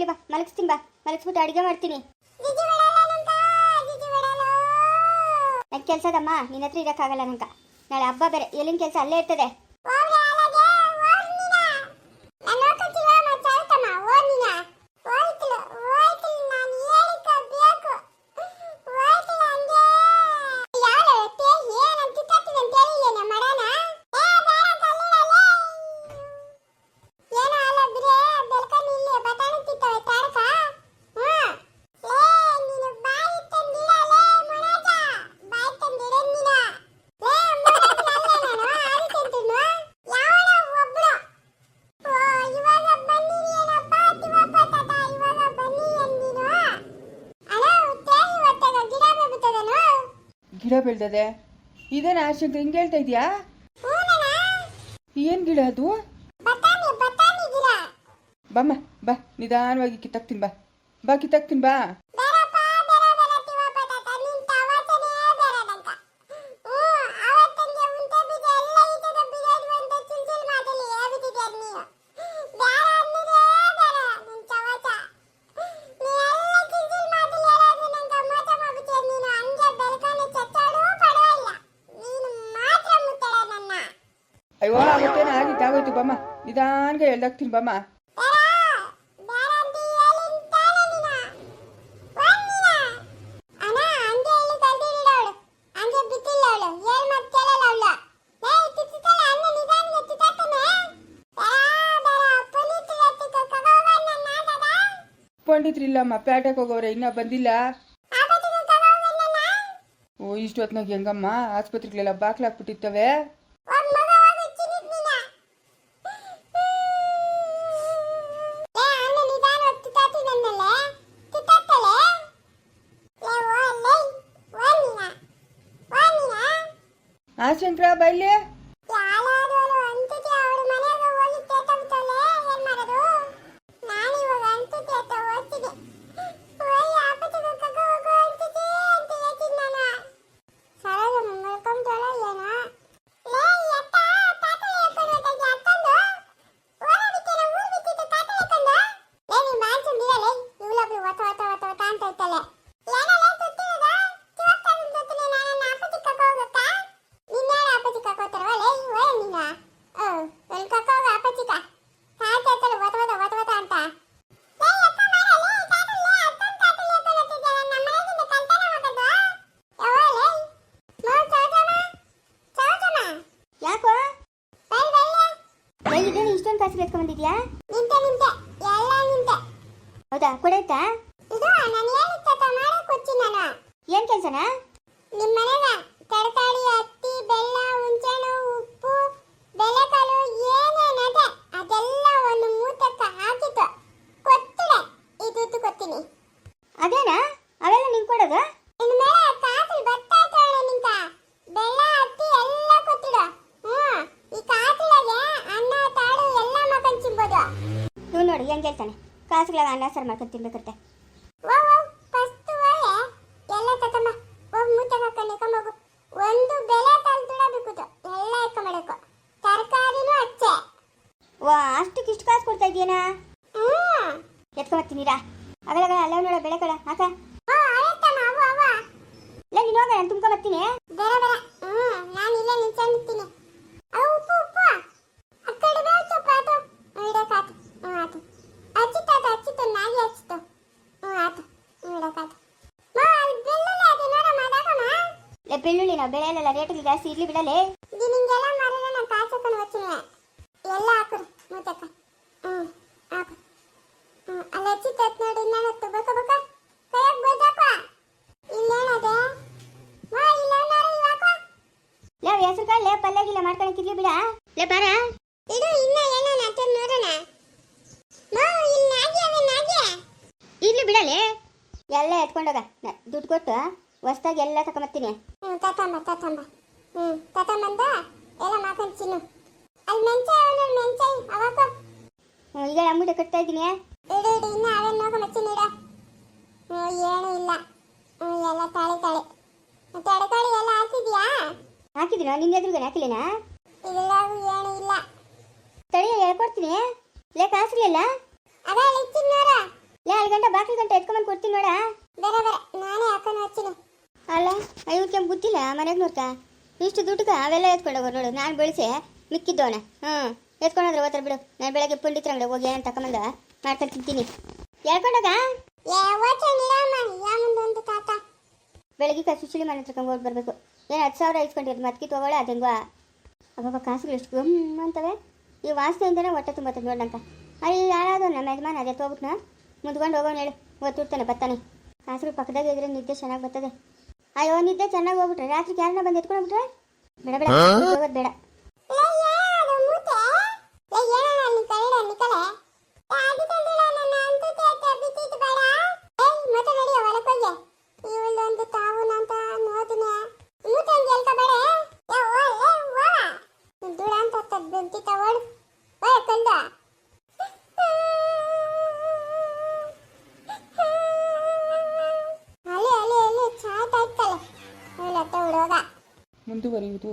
ಹೋಗ್ಲಿ ಬಾ ಮಲಗಿಸ್ತೀನಿ ಬಾ. ಮಲಗಿಸ್ಬಿಟ್ಟು ಅಡುಗೆ ಮಾಡ್ತೀನಿ. ನನ್ ಕೆಲ್ಸದಮ್ಮ ನಿನ್ನ ಹತ್ರ ಇರೋಕ್ಕಾಗಲ್ಲ ನಂಗೆ. ನಾಳೆ ಹಬ್ಬ ಬೇರೆ ಎಲ್ಲಿನ ಕೆಲ್ಸ ಅಲ್ಲೇ ಇರ್ತದೆ. ಗಿಡ ಬೆಳ್ದದೆ? ಇದೇನು ಆಶಂಕ ಹಿಂಗ ಹೇಳ್ತಾ ಇದೀಯಾ? ಏನ್ ಗಿಡ ಅದು? ಬಮ್ಮ, ಬಾ, ನಿಧಾನವಾಗಿ ಕಿತ್ತಾಕ್ತೀನಿ, ಬಾ. ಬಾ, ಕಿತ್ತಾಕ್ತೀನಿ, ಬಾ. ನಿಧಾನ್ಗೆ ಹೇಳ್ದಾಗ ತಿನ್ಬಮ್ಮ ಪಂಡಿತ್ರಿಲ್ಲಮ್ಮ ಪೇಟೆಗೆ ಹೋಗೋರೆ ಇನ್ನೂ ಬಂದಿಲ್ಲ. ಓ ಇಷ್ಟೊತ್ತಿನಾಗ ಹೆಂಗಮ್ಮ? ಆಸ್ಪತ್ರೆಗಳೆಲ್ಲ ಬಾಕ್ಲಾಕ್ಬಿಟ್ಟಿರ್ತವೆ ચંદ્રાબાઈ લે. ಏನ್ ಕೆಲಸನಾ? ನಿಮ್ಮ ಮನೆಗ ತರಕಾರಿ ಹತ್ತಿ ಬೆಲ್ಲ ಹುಂಚೆಹಣ್ಣು ಉಪ್ಪು ಬೆಳೆಕಾಳು ಏನೇನದೆ ಅದೆಲ್ಲ ಒಂದು ಮೂಟಕ್ಕೆ ಹಾಕಿತ್ತು ಕೊತ್ತಿಡೆ ಇದು ಕೊತ್ತೀನಿ ಅದೇನಾ? ಅವೆಲ್ಲ ನಿಂಗೆ ಕೊಡೋದು? ಇನ್ನು ಮೇಲೆ ಕಾಕಲ್ ಬರ್ತಾ ಇದ್ದಾಳೆ ನಿಂತ. ಬೆಲ್ಲ ಹತ್ತಿ ಎಲ್ಲ ಕೊತ್ತಿಡು ಹ್ಞೂ ಈ ಕಾಕಲಾಗೆ ಅನ್ನ ತಾಳು ಎಲ್ಲ ಮಕ್ಕಳು ತಿನ್ಬೋದು. ನೀವು ನೋಡಿ ಹೆಂಗೆ ಹೇಳ್ತಾನೆ ಕಾಸುಗಳಾಗ ಅನ್ನ ಸಾರು ಮಾಡ್ಕೊಂಡು ಮೀರಾ ಅಗಳಗಳ ಅಲ್ಲ ನೋಡ ಬೆಳಕಳ ಹಾಕ ಇಲ್ಲ ನೀನು ಹೋಗ ನಾನು ತುಂಬ್ಕೊ ಬರ್ತೀನಿ ಬೇರೆ ಬೇರೆ ಹ್ಞೂ ನಾನು ಇಲ್ಲೇ ನಿಂತ್ಕೊಂಡಿರ್ತೀನಿ. ಅವು ಉಪ್ಪು ಉಪ್ಪು. ಆ ಕಡೆ ಬೇರೆ ಚಪ್ಪ ಆಯ್ತು ಇಡೋಕಾತು ಹ್ಞೂ ಆಯ್ತು ಹಚ್ಚಿತ್ತಾಯ್ತು ಹಚ್ಚಿತ್ತು ನಾಗಿ ಹಚ್ಚಿತ್ತು. ಹ್ಞೂ ಆಯ್ತು ಇಡೋಕಾತು ಬೆಳ್ಳುಳ್ಳಿ ನಾವು ಬೆಳೆಯಲ್ಲ ರೇಟಿಗೆ ಜಾಸ್ತಿ ಇರ್ಲಿ ಬಿಡಲೇ. ನಿಂಗೆಲ್ಲ ಮಾರಿದ್ರೆ ನಾನು ಕಾಸಕೊಂಡು ಹೋಗ್ತೀನಿ. ಎಲ್ಲ ಹಾಕ್ರಿ ಮುಚ್ಚಕ್ಕ. ಹ್ಞೂ ಅಲ್ಲಿ ನೋಡಿ ನಾನು ಬಕ ಬಕ ಕೈಯಾಗ ಬೋದಪ್ಪ ಇಲ್ಲೇನದೆ ಮಾ ಇಲ್ಲವನಾರು ಇವಾಕ ಲೇ ಹೆಸರು ಕಾಳು ಲೇ ಪಲ್ಯಾಗಿಲ್ಲ ಮಾಡ್ಕೊಳಕ್ಕಿರ್ಲಿ ಬಿಡ ಲೇ ಬಾರ ಇಡು ಇನ್ನ ಏನೋ ಅಂತ ನೋಡೋಣ ಮಾ ಇಲ್ಲಿ ನಾಗಿ ಅವೆ ನಾಗಿ ಇರ್ಲಿ ಬಿಡಲೇ ಎಲ್ಲ ಎತ್ಕೊಂಡೋಗ ದುಡ್ಡು ಕೊಟ್ಟು ಹೊಸ್ದಾಗಿ ಎಲ್ಲ ತಗೊಂಬರ್ತೀನಿ ಹ್ಞೂ ತತಂಬ ತತಂಬ ಹ್ಞೂ ತತಂಬಂದ ಎಲ್ಲ ಮಾಡ್ಕೊಂಡು ತಿನ್ನು ಅಲ್ಲಿ ಮೆಂಚೆ ಅವನು ಮೆಂಚೆ ಹ್ಞೂ, ಈಗ ಅಂಗಡಿ ಕಟ್ತಾ ಇದ್ದೀನಿ ಇಡು ಇಡು ಇನ್ನ ಅವೇನು ನೋಕ ಮಚ್ಚಿ ನೀಡ ಏನೂ ಇಲ್ಲ. ಎಲ್ಲ ತಾಳಿ ತಾಳಿ. ಮತ್ತೆ ಅಡಕಾಳಿ ಎಲ್ಲ ಹಾಕಿದ್ಯಾ? ಹಾಕಿದ್ದೀನೋ ನಿನ್ನ ಎದುರುಗಡೆ ಹಾಕಿಲ್ಲೇನಾ? ಇಲ್ಲ ಏನೂ ಇಲ್ಲ. ತಳಿಯ ಹೇಳ್ಕೊಡ್ತೀನಿ ಲೇ ಕಾಸಿರ್ಲಿಲ್ಲ ಅದ ಇಚ್ಚಿನ ನೋಡ ಲೇ ಅಲ್ಲಿ ಗಂಟೆ ಬಾಕಿ ಗಂಟೆ ಎತ್ಕೊಂಬಂದು ಕೊಡ್ತೀನಿ ನೋಡ. ಬೇರೆ ಬೇರೆ. ನಾನೇ ಹಾಕೊಂಡು ಹಚ್ಚಿನಿ ಅಲ್ಲ ಕೆಂಪು ಗೊತ್ತಿಲ್ಲ ಮನೆಗೆ ನೋಡ್ಕ ಇಷ್ಟು ದುಡ್ಡುಗ? ಅವೆಲ್ಲ ಎತ್ಕೊಂಡೋಗ ನೋಡು. ನಾನು ಬೆಳೆಸಿ. ಮಿಕ್ಕಿದ್ದವನ. ಹ್ಞೂ ಎತ್ಕೊಂಡೋದ್ರೆ ಓದ್ತಾರೆ ಬಿಡು. ನಾನು ಬೆಳಗ್ಗೆ ಪಂಡಿತರ ಅಂಗಡಿ ಹೋಗಿ ಏನು ತಗೊಂಬಂದ ಮಾಡ್ಕೊಂಡು ತಿಂತೀನಿ ಹೇಳ್ಕೊಂಡೋಗ ಏ ಓಚ ನಿರಾಮ ಯಾ ಮುಂದೊಂದು ತಾತ ಬೆಳಗ್ಗೆ ಕಾಸು ಸುಳಿ ಮನೆ ಹತ್ರ ಹೋಗಿ ಬರಬೇಕು ಏನು ಹತ್ತು ಸಾವಿರ ಇಸ್ಕೊಂಡಿರೋದು ಮತ್ಕಿ ತಗೊಳ್ಳ ಅದಂಗ ಅಬ್ಬಬ್ಬ ಕಾಸುಗಳು ಎಷ್ಟು ಗಮ್ ಅಂತವೆ ಈ ವಾಸನೆಯಿಂದನೇ ಹೊಟ್ಟೆ ತುಂಬತ್ತೆ ನೋಡಂಕ ಅಲ್ಲಿ ಯಾರಾದ್ರು ನಮ್ಮ ಯಜಮಾನ ಅದೇ ತೋಗ್ಬಿಟ್ನ ಮುಂದ್ಕೊಂಡು ಹೋಗೋನು ಹೇಳು ಗೊತ್ತಿರ್ತಾನೆ ಬರ್ತಾನೆ ಕಾಸುಗಳು ಪಕ್ಕದಾಗ ಇದ್ರೆ ನಿದ್ದೆ ಚೆನ್ನಾಗಿ ಬರ್ತದೆ ಅಯ್ಯೋ ನಿದ್ದೆ ಚೆನ್ನಾಗಿ ಹೋಗ್ಬಿಟ್ರೆ ರಾತ್ರಿ ಯಾರನ್ನ ಬಂದು ಎತ್ಕೊಂಡ್ಬಿಟ್ರೆ ಬೇಡ ಬೇಡ ಹೋಗೋದು ಬೇಡ ಆಯ್ತಲ್ಲ ಅವಳ ಹತ್ತ ಹುಡುಗ. ಮುಂದುವರಿಯುವುದು.